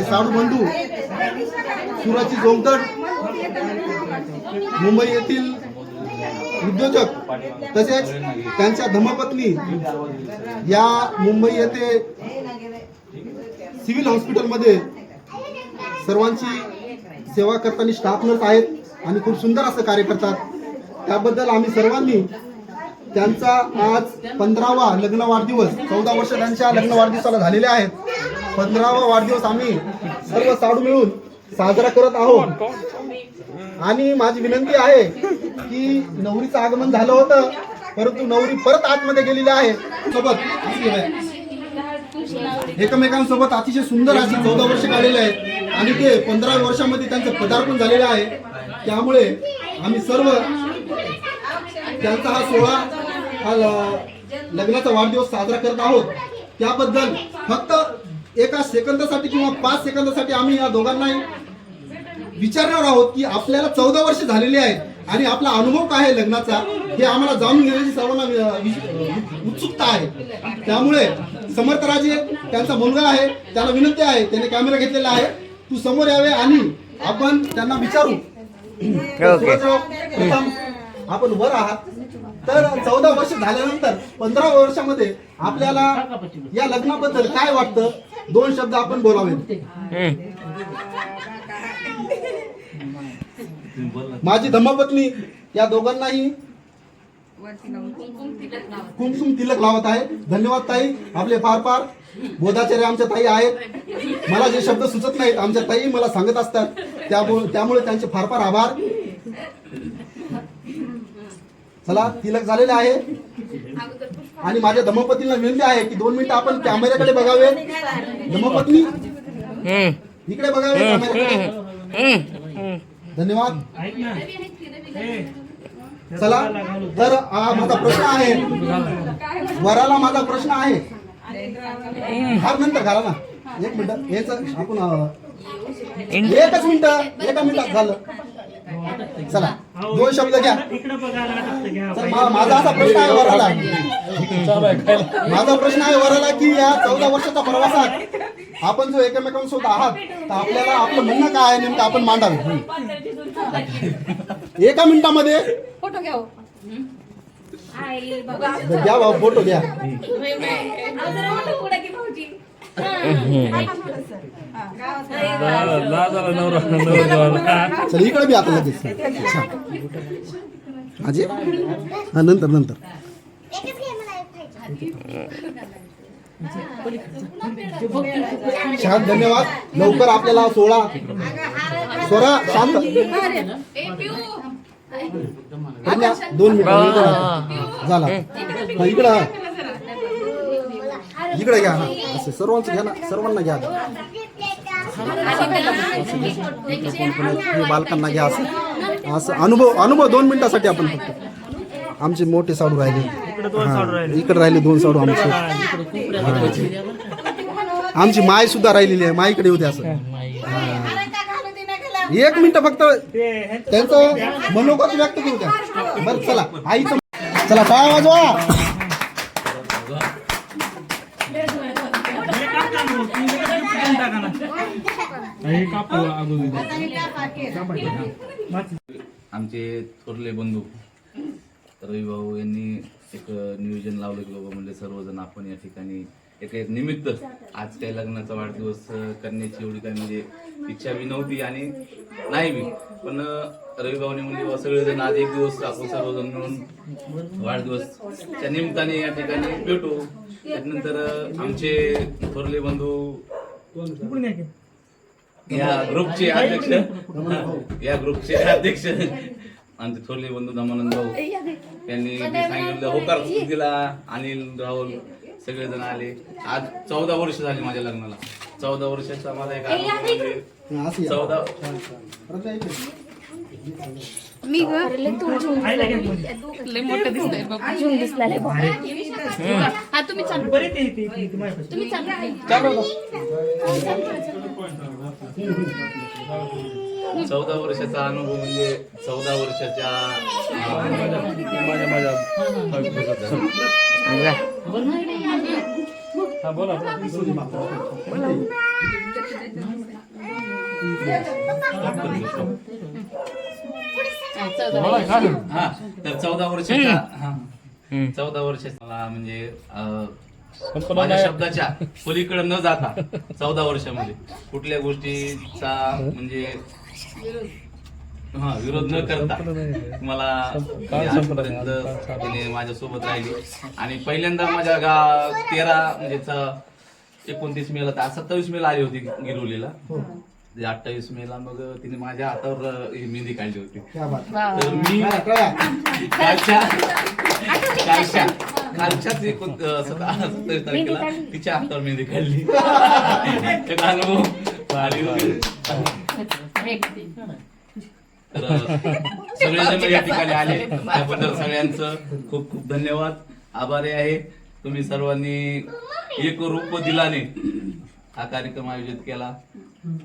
साडू बंधू सुराची जोमतड मुंबई येथील उद्योजक तसेच त्यांच्या धर्मपत्नी या मुंबई येथे सिव्हिल हॉस्पिटलमध्ये सर्वांची सेवा करताना स्टाफ नर्स आहेत आणि खूप सुंदर असं कार्य करतात. त्याबद्दल आम्ही सर्वांनी त्यांचा आज पंधरावा लग्न वाढदिवस चौदा वर्ष त्यांच्या लग्न वाढदिवसाला झालेले आहेत. पंधरावा वाढदिवस आम्ही सर्व साडू मिळून साजरा करत आहोत. आणि माझी विनंती आहे की नवरीचं आगमन झालं होतं परंतु नवरी परत आतमध्ये गेलेली आहे. सोबत एकमेकांसोबत अतिशय सुंदर अशी चौदा वर्ष काढलेले आहेत. आणि ते पंधरा वर्षामध्ये त्यांचं पदार्पण झालेलं आहे. त्यामुळे आम्ही सर्व त्यांचा हा सोहळा लग्नाचा वाढदिवस साजरा करत आहोत. त्याबद्दल फक्त एका सेकंदासाठी किंवा पाच सेकंदासाठी आम्ही या दोघांनाही विचारणार आहोत की आपल्याला चौदा वर्ष झालेली आहेत आणि आपला अनुभव काय आहे लग्नाचा हे आम्हाला जाणून घेण्याची सर्वांना उत्सुकता आहे. त्यामुळे समर्थराजे त्यांचा मुलगा आहे त्याला विनंती आहे त्याने कॅमेरा घेतलेला आहे. तू समोर यावे आणि आपण त्यांना विचारू. आपण वर आहात. तर चौदा वर्ष झाल्यानंतर पंधरा वर्षामध्ये आपल्याला या लग्नाबद्दल काय वाटतं? दोन शब्द आपण बोलावे माझी धम्मपत्नी या दोघांनाही कुमकुम तिलक लावत आहे. धन्यवाद ताई. आपले फार फार बोधाचार्य आमच्या ताई आहेत. मला जे शब्द सुचत नाहीत आमच्या ताई मला सांगत असतात. त्यामुळे त्यामुळे त्यांचे फार फार आभार. चला तिलक झालेले आहे. आणि माझ्या धम्मपत्नीला विनंती आहे की दोन मिनिटं आपण कॅमेऱ्याकडे बघावे. धम्मपत्नी? इकडे बघावे कॅमेऱ्याकडे. धन्यवाद. चला तर हा माझा प्रश्न आहे. वराला माझा प्रश्न आहे. हार नंतर घाला ना. एक मिनिट. हेच आपण एकच मिनिट एका मिनिटात झालं. चला. दोन शब्द घ्या. मा- माझा असा प्रश्न आहे वराला. माझा प्रश्न आहे वराला की या चौदा वर्षाच्या प्रवासात आपण जो एकमेकांसोबत आहात तर आपल्याला आपलं म्हणणं काय आहे नेमकं आपण मांडावे. एका मिनिटामध्ये. फोटो घ्या हो. आई बाबा घ्या भाऊ फोटो घ्या. अहो, जरा मोठं पुढे की भाऊजी. चल इकडे बी आता लगेच. अजय हा नंतर नंतर. छान धन्यवाद. लवकर आपल्याला सोळा स्वरा शांत. दोन मिनिट. झाला. हा, इकडं हा. इकडे घ्या. हा असं सर्वांचं घ्या ना. सर्वांना घ्या. बालकांना घ्या असं. असं अनुभव अनुभव दोन मिनिटासाठी आपण फक्त. आमचे मोठे साडू राहिले. इकडे राहिले. दोन साडू आमचे. आमची माय सुद्धा राहिलेली आहे. माईकडे होते असं. एक मिनिट फक्त. त्यांचं मनोगत व्यक्त करू द्या. बरं चला. आईचं चला काय वाजवा. आमचे थोरले बंधू रवी भाऊ यांनी एक नियोजन लावलं की बाबा म्हणजे सर्वजण आपण या ठिकाणी एक एक निमित्त आज काही लग्नाचा वाढदिवस करण्याची एवढी काही म्हणजे इच्छा बी नव्हती आणि नाही बी. पण रवी भाऊने म्हणजे बाबा सगळेजण आज एक दिवस आपण सर्वजण मिळून वाढदिवसच्या निमित्ताने या ठिकाणी भेटू. त्यानंतर आमचे थोरले बंधू या ग्रुपचे अध्यक्ष. या ग्रुपचे अध्यक्ष. आमचे थोरले बंधू दमानंद भाऊ. यांनी सांगितलं होकार दिला अनिल राहुल सगळेजण आले. आज चौदा वर्ष झाली माझ्या लग्नाला. चौदा वर्षाचा माझा एक अनुभव म्हणजे असं या. चौदा हा तुम्ही चालू चौदा वर्षाचा अनुभव म्हणजे चौदा वर्षाच्या हा तर चौदा वर्षाच्या हा. चौदा वर्षाचा मला म्हणजे अं, माझ्या शब्दाच्या पलीकडे न जाता चौदा वर्षामध्ये कुठल्या गोष्टीचा म्हणजे हा विरोध न करता मला म्हणजे आजपर्यंत तिने माझ्यासोबत राहिली. आणि पहिल्यांदा माझ्या गा तेरा म्हणजे च- एकोणतीस मेला तर सत्तावीस मेला आली होती गिरवलीला अठ्ठावीस मेला मग तिने माझ्या हातावर ही मेहंदी काढली होती. क्या बात तर मी? कालच्या कालच्या कालच्याच तारखेला तिच्या हातावर मेहंदी काढली. एक अनुभव भारी. तर सगळेजण या ठिकाणी आले. त्याबद्दल सगळ्यांचं खूप खूप धन्यवाद. आभारी आहे. तुम्ही सर्वांनी एक रूप दिलाने हा कार्यक्रम आयोजित केला.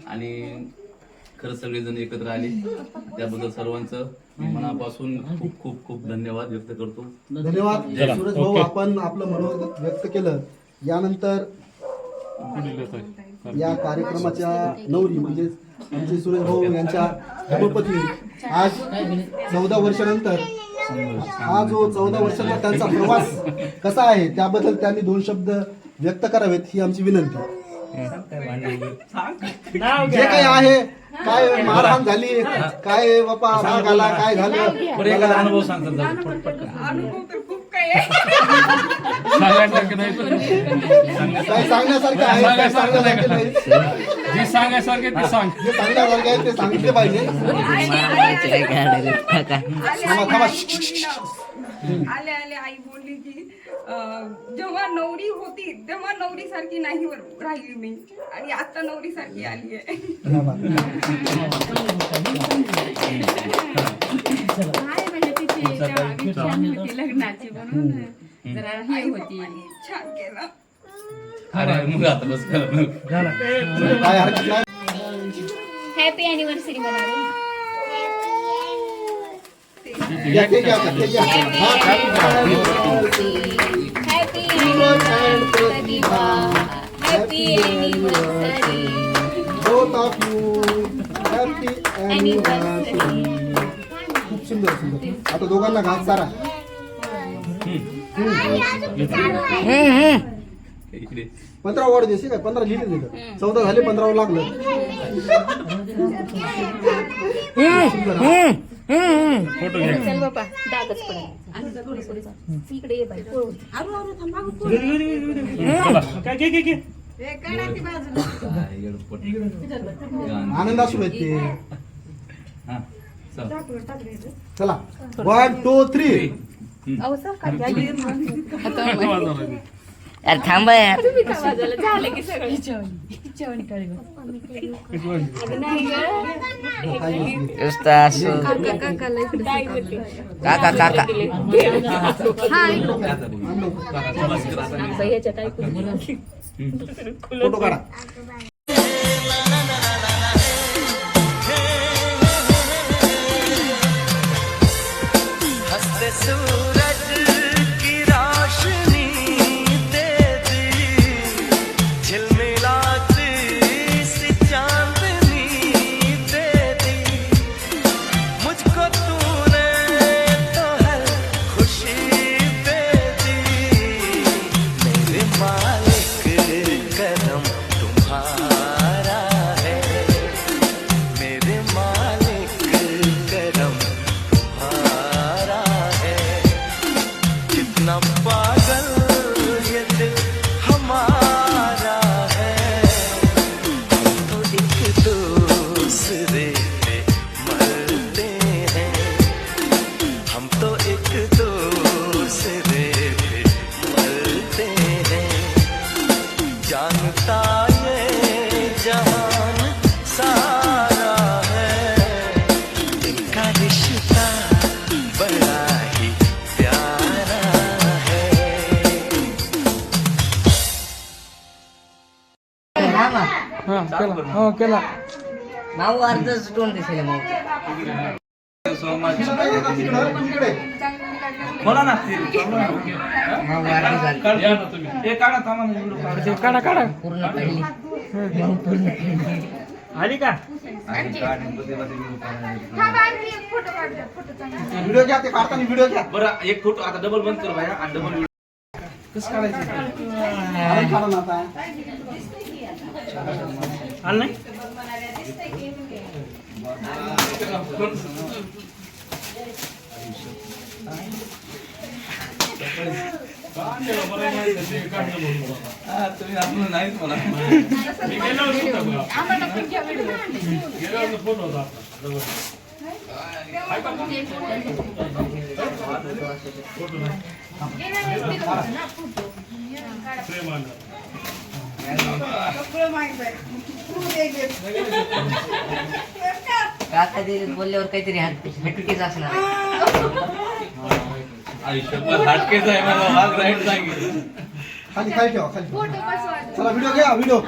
आणि खरंच सगळेजण एकत्र आले. त्याबद्दल सर्वांचं मी मनापासून खूप खूप खूप धन्यवाद व्यक्त करतो. धन्यवाद. सुरेश भाऊ आपण आपलं मनोगत व्यक्त केलं. यानंतर या कार्यक्रमाच्या नवरी म्हणजेच आमचे सुरेश भाऊ यांच्या धर्मपत्नी आज चौदा वर्षानंतर हा जो चौदा वर्षाचा त्यांचा प्रवास कसा आहे त्याबद्दल त्यांनी दोन शब्द व्यक्त करावेत ही आमची विनंती. जे काही आहे काय मारहाण झाली काय बापा राग आला काय झालं बरं एखादा अनुभव सांगतात जाऊ दे, पटपट. अनुभव तर खूप काही आहे काय सांगण्यासारखं आहे काय सांगण्यासारखं नाही जे सांगायसारखे ते सांग जे सांगण्यासारखं आहे ते सांगितले पाहिजे. आले आले आई बोलली की जेव्हा नवरी होती तेव्हा नवरी सारखी नाही वर- राहिली मी. आणि आता नवरी सारखी आली आहे. काय म्हणजे तिची विचार होती लग्नाची म्हणून जरा हे होती. छान केलं. अरे मग आता बस हॅपी अॅनिव्हर्सरी म्हणाले या, ते घ्या, ते घ्या. हा, happy happy anniversary happy anniversary both of you. Happy anniversary. खूप सुंदर सुंदर आता दोघांना घास सारा पंधरा वाढ देशी काय पंधरा लिहिले दिलं चौदा झाले पंधरावर लागलं फोटो घ्या. चल बापा डागच पडेल इकडे ये बाई. पळून. बोला. काय घे घे घे काय येडपट. आनंद असू ते. हा, चला. चला. वन टू थ्री अहो, सर, काय झालं? अरे थांबा यार? झालं की सगळं. अगं नाही गं. नुसतं असं काका, काकाला इकडे सरकवलं. काका काका हा, इकडे. काका, बस करा आता. आता ह्याच्यात ऐकून घे. फोटो काढा ओके. हा? माऊ अर्ध झाली काढ- या ना तुम्ही. हे काढा थांबा ना, काढा. काढा पूर्ण आली का. व्हिडिओ घ्या ते काढताना व्हिडिओ घ्या बरं एक फोटो आता डबल बंद कर भाया आणि डबल कसं काढायचं आलं नाही? हा, तुम्ही आपलं नाहीच मला. मी गेलो होतो गेलो होतो फोन होता आपला. प्रेम आहे. तू बोलल्यावर काहीतरी हात हटकेच असणार आयुष्यभर हाटकेच आहे मला वाघ राईट सांगितलं खाली खाली ठेवा खाली ठेवा. चला व्हिडिओ घ्या व्हिडिओ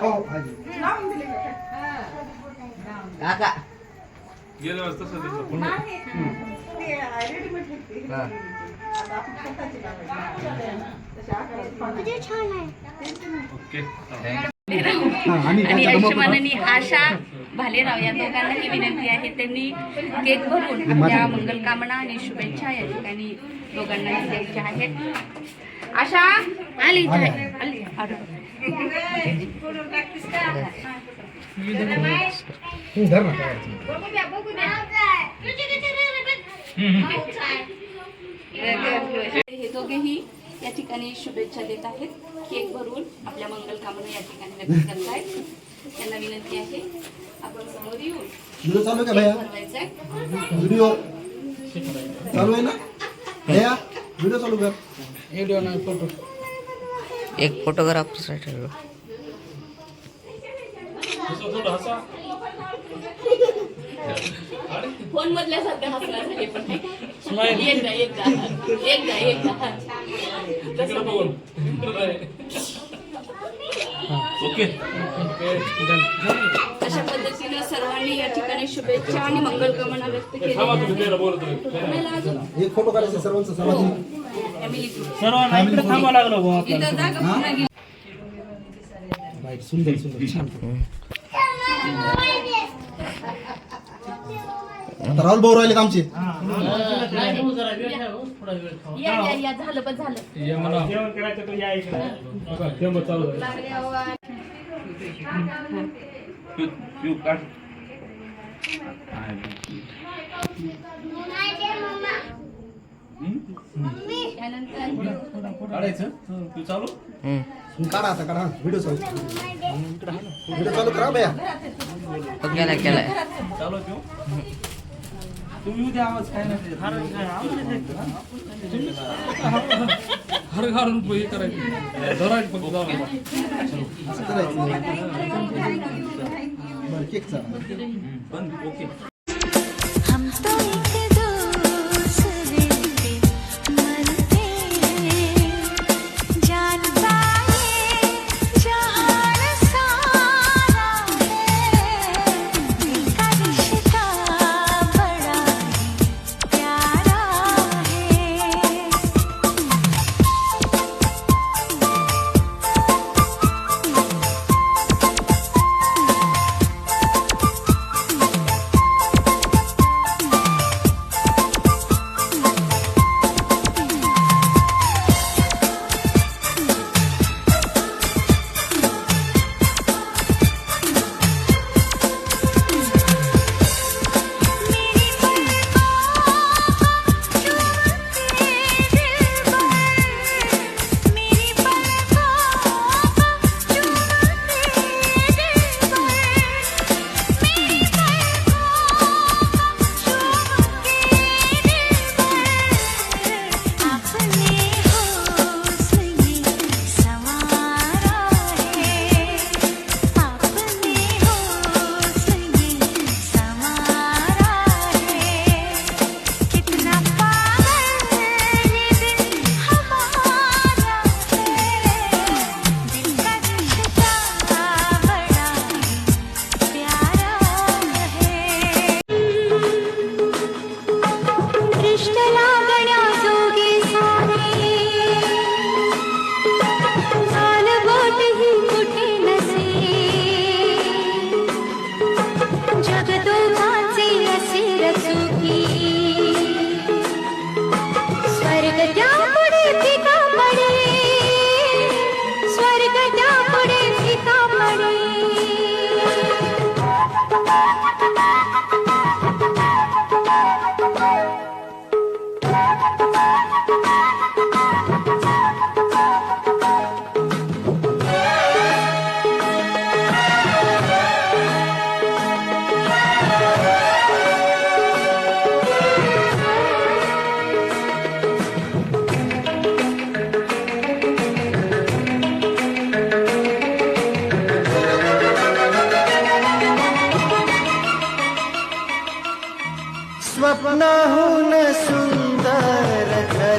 हो खाली? काका गेल्या. हा. आणि आणि त्यांच्या डोमं- अंशुमानानी आशा भालेराव या दोघांनाही विनंती आहे. त्यांनी केक भरून आपल्या मंगलकामना आणि शुभेच्छा या ठिकाणी दोघांना द्यायच्या आहेत आशा आली. आली. हं, धर हे दोघेही या ठिकाणी शुभेच्छा देत आहेत. केक भरून आपल्या मंगलकामना या ठिकाणी व्यक्त करत आहेत त्यांना विनंती आहे आपण समोर येऊन व्हिडिओ चालू आहे का भैया? बनवायचा आहे व्हिडिओ चालू आहे ना? भैया व्हिडिओ चालू कर. एक थोडं हसा फोन मधल्यासारखं नाही पण नाही. एकदा एकदा. एकदा एकदा. तिकडं बघून ओके. अशा पद्धतीनं सर्वांनी या ठिकाणी शुभेच्छा आणि मंगलकामना व्यक्त थांबा बोलत अजून एक फोटो काढायचा सर्वांचा समाधी फॅमिली सर्वांना इकडे थांबा लागलं बुवा इथं जागा पुन्हा गेली. राईट सुंदर सुंदर. छान आता राहुल भाऊ राहिले आमचे? या या या झालं पण झालं ये मला जेवण करायचं तर या इकडे बघा, चालू काढायचं तू चालू काढा आता काढा व्हिडिओ चालू व्हिडिओ चालू करा भैया केलाय चालू ठेवू तुम्ही उद्या आवाज काय नाही हर घालून हे करायचं. धरायचं फक्त जाऊ नका. असं करायचं. ओके.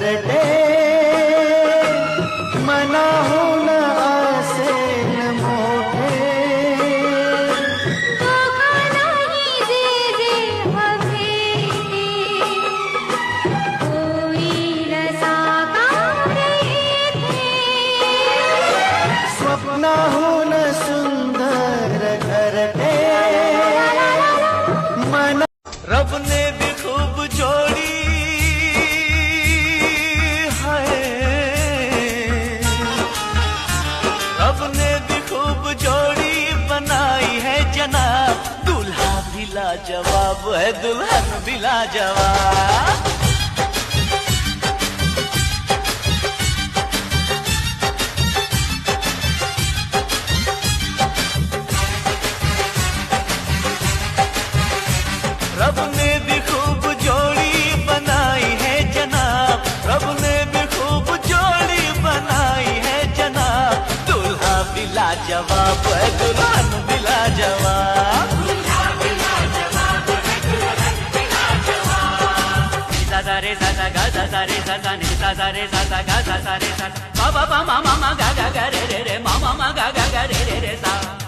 घरटे भी लाजवाब है दुल्हन भी जवाब। रब ने भी खूब जोड़ी बनाई है रब ने भी खूब जोड़ी बनाई है भी लाजवाब है दुल्हन सा गा सा सा रे सा सा नि सा सा रे सा सा। गा सा सा रे सा सा मा मा मा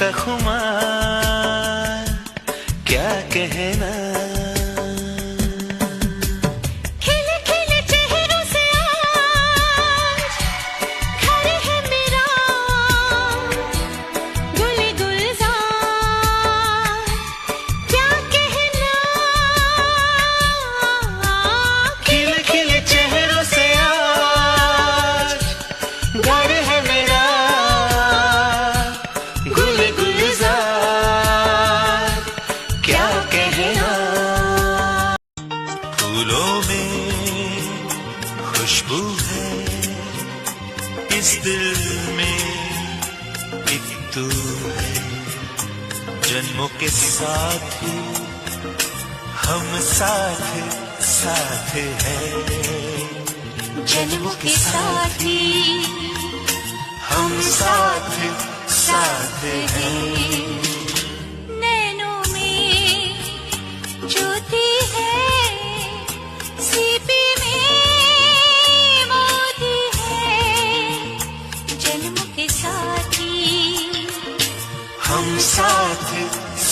cajumar. तू है जन्मों के साथ ही हम साथ साथ हैं। जन्मों के साथी हम साथ साथ हैं।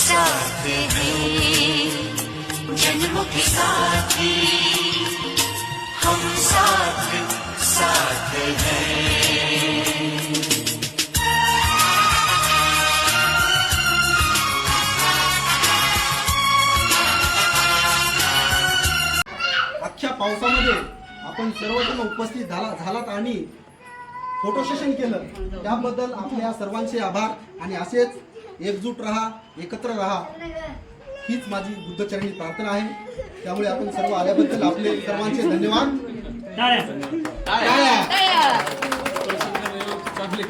साथ हैं जन्म के साथी हम साथ साथ हैं। अख्ख्या पावसामध्ये आपण सर्वजण उपस्थित झाला झालात आणि फोटो सेशन केलं. त्याबद्दल आपल्या सर्वांचे आभार आणि असेच एकजूट राहा एकत्र राहा हीच माझी बुद्धचरणी प्रार्थना आहे. त्यामुळे आपण सर्व आल्याबद्दल आपले सर्वांचे धन्यवाद. टाळ्या. चांगले